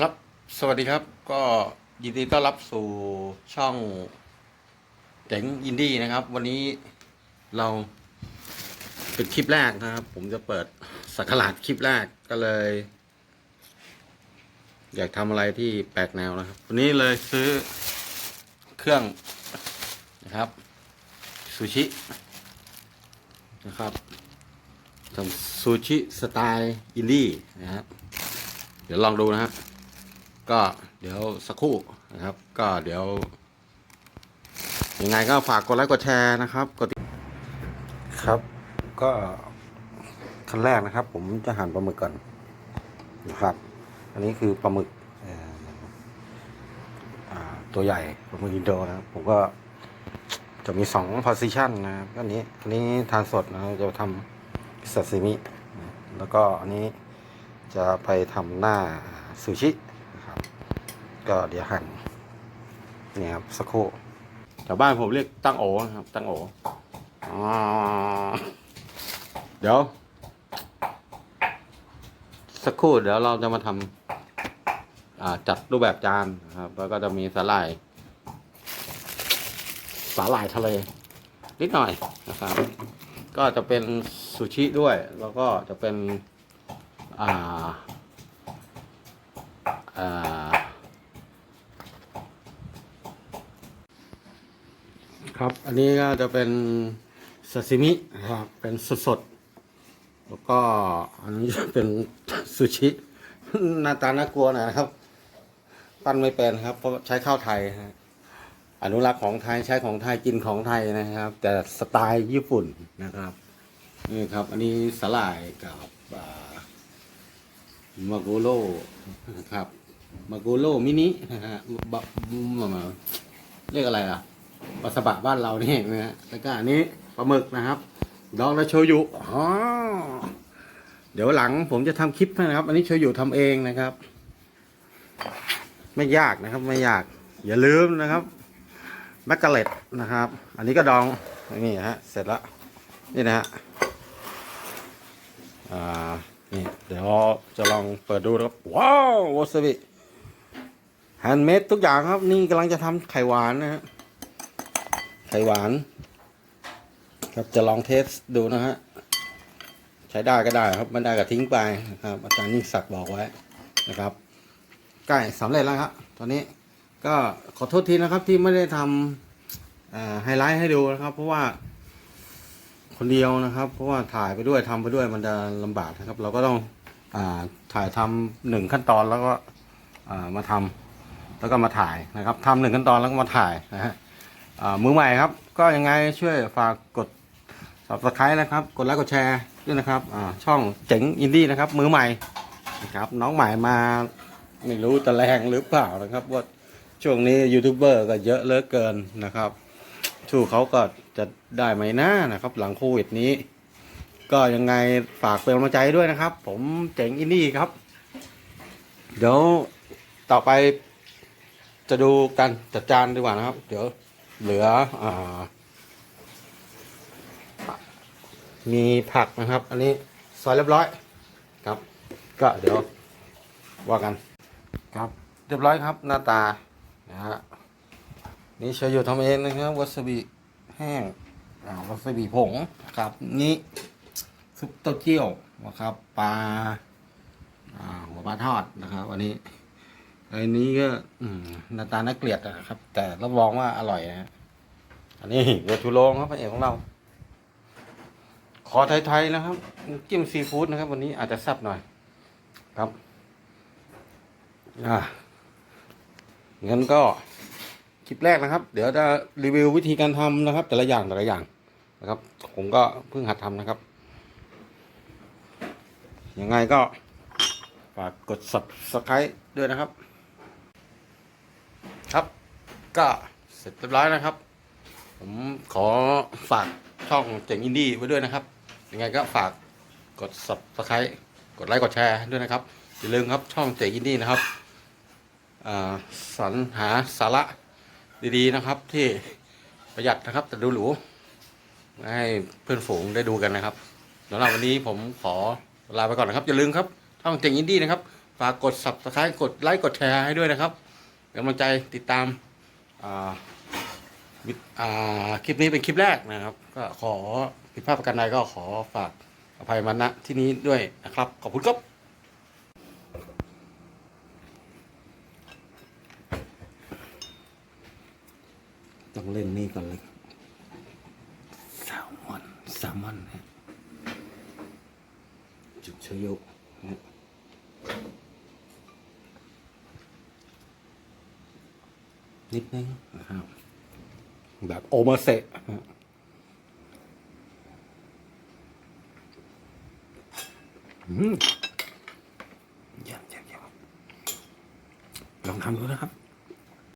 ครับ สวัสดีครับ ก็ยินดีต้อนรับสู่ช่องเจ๋งอินดี้นะครับ วันนี้เราเป็นคลิปแรกนะครับ ผมจะเปิดสักราชคลิปแรกก็เลย อยากทำอะไรที่แปลกแนวนะครับ วันนี้เลยซื้อเครื่องนะครับซูชินะครับทำซูชิสไตล์อินดี้นะครับเดี๋ยวลองดูนะครับ ก็เดี๋ยวสักครู่นะครับ ก็เดี๋ยวยังไงก็ฝากกดไลค์กดแชร์นะครับกดติครับ ก็ขั้นแรกนะครับ ผมจะหั่นปลาหมึกก่อนนะครับ อันนี้คือปลาหมึกตัวใหญ่ปลาหมึกอินโดนะครับผมก็จะมีสอง position นะครับอันนี้อันนี้ทานสดนะจะทำซาซิมิแล้วก็อันนี้จะไปทำหน้าซูชิ ก็เดี๋ยวหั่นเนี่ยครับสักครู่แถวบ้านผมเรียกตั้งโอครับตั้งโออเดี๋ยว สักครู่เดี๋ยวเราจะมาทำจัดรูปแบบจานนะครับ แล้วก็จะมีสาหร่าย สาหร่ายทะเล นิดหน่อยนะครับ ก็จะเป็นซูชิด้วย แล้วก็จะเป็น อ่า อ่า ครับ อันนี้ก็จะเป็นซาซิมินะครับเป็นสดๆแล้วก็อันนี้จะเป็นซูชิหน้าตาน่ากลัวหน่อยนะครับ ปั้นไม่เป็นครับ เพราะใช้ข้าวไทยฮะอนุรักษ์ของไทยใช้ของไทยกินของไทยนะครับ แต่สไตล์ญี่ปุ่นนะครับนี่ครับ อันนี้สลายกับมาโกโลนะครับมาโกโลมินินะฮะเรียกอะไรอะ ปลาสบะบ้านเรานี่นะฮะแล้วก็อันนี้ปลาหมึกนะครับ ดองและโชยุอ๋อเดี๋ยวหลังผมจะทำคลิปนะครับ อันนี้โชยุทำเองนะครับ ไม่ยากนะครับ ไม่ยาก อย่าลืมนะครับแมกกาเลตนะครับ อันนี้ก็ดองนี่ฮะเสร็จแล้วนี่นะฮะอ่านี่เดี๋ยวจะลองเปิดดูนะครับว้าววาซาบิแฮนด์เมดทุกอย่างครับ นี่กำลังจะทำไข่หวานนะฮะ ข่หวาน ครับจะลองเทสดูนะฮะ ใช้ได้ก็ได้ครับไม่ได้ก็ทิ้งไปนะครับอาจารย์ยิ่งศักดิ์บอกไว้นะครับใกล้สำเร็จแล้วครับตอนนี้ก็ขอโทษทีนะครับที่ไม่ได้ทำไฮไลท์ให้ดูนะครับ เพราะว่าคนเดียวนะครับ เพราะว่าถ่ายไปด้วยทำไปด้วยมันจะลำบากนะครับ เราก็ต้องอาถ่ายทำหนึ่งขั้นตอนแล้วก็อ่ามาทำแล้วก็มาถ่ายนะครับทำหนึ่งขั้นตอนแล้วก็มาถ่ายนะฮะ มือใหม่ครับ ก็ยังไงช่วยฝากกด subscribe นะครับ กดไลค์กดแชร์ด้วยนะครับช่องเจ๋งอินดี้นะครับ มือใหม่นะครับน้องใหม่มาไม่รู้จะแรงหรือเปล่านะครับว่าช่วงนี้ยูทูบเบอร์ก็เยอะเหลือเกินนะครับสู้เขาก็จะได้ไหมนะนะครับ หลังโควิดนี้ ก็ยังไงฝากเป็นกำลังใจด้วยนะครับ ผมเจ๋งอินดี้ครับ เดี๋ยวต่อไปจะดูกันจัดจานดีกว่านะครับ เดี๋ยว เหลืออมีผักนะครับ อันนี้ซอยเรียบร้อยครับ ก็เดี๋ยวว่ากันครับ เรียบร้อยครับหน้าตานะฮะนี่โชยุทำเองนะครับวาซาบิแห้งวาซาบิผงครับนี่ซุปเต้าเจี้ยวนะครับปลาอ่าหัวปลาทอดนะครับ อันนี้ อันนี้ก็อืหน้าตาน่าเกลียดนะครับ แต่รับรองว่าอร่อยนะฮะอันนี้เวทูโรงครับพระเอกของเรา ขอไทยๆนะครับจิ้มซีฟู้ดนะครับ วันนี้อาจจะแซ่บหน่อย ครับอ่างั้นก็คลิปแรกนะครับ เดี๋ยวจะรีวิววิธีการทำนะครับ แต่ละอย่างแต่ละอย่างนะครับ ผมก็เพิ่งหัดทำนะครับยังไงก็ฝากกด subscribe ด้วยนะครับ ครับก็เสร็จเรียบร้อยนะครับ ผมขอฝากช่องเจ๋งอินดี้ไว้ด้วยนะครับ ยังไงก็ฝากกด subscribe กดไลค์กดแชร์ด้วยนะครับอย่าลืมครับช่องเจ๋งอินดี้นะครับสรรหาสาระดีๆนะครับ ที่ประหยัดนะครับ แต่ดูหรูให้เพื่อนฝูงได้ดูกันนะครับสำหรับวันนี้ผมขอลาไปก่อนนะครับ อย่าลืมครับช่องเจ๋งอินดี้นะครับฝากกด subscribe กดไลค์กดแชร์ให้ด้วยนะครับ กำลังใจติดตามอ่าวิดอ่าคลิปนี้เป็นคลิปแรกนะครับ ก็ขอผิดพลาดประการใดก็ขอฝากอภัยมาณที่นี้ด้วยนะครับ ขอบคุณครับต้องเล่นนี่ก่อนเลยแซลมอนแซลมอนฮะจุดชโยนะฮะ นิดนึงนะครับ แบบโอมาเซะฮะอืมเยี่ยมเยี่ยมเยี่ยมลองทำดูนะครับ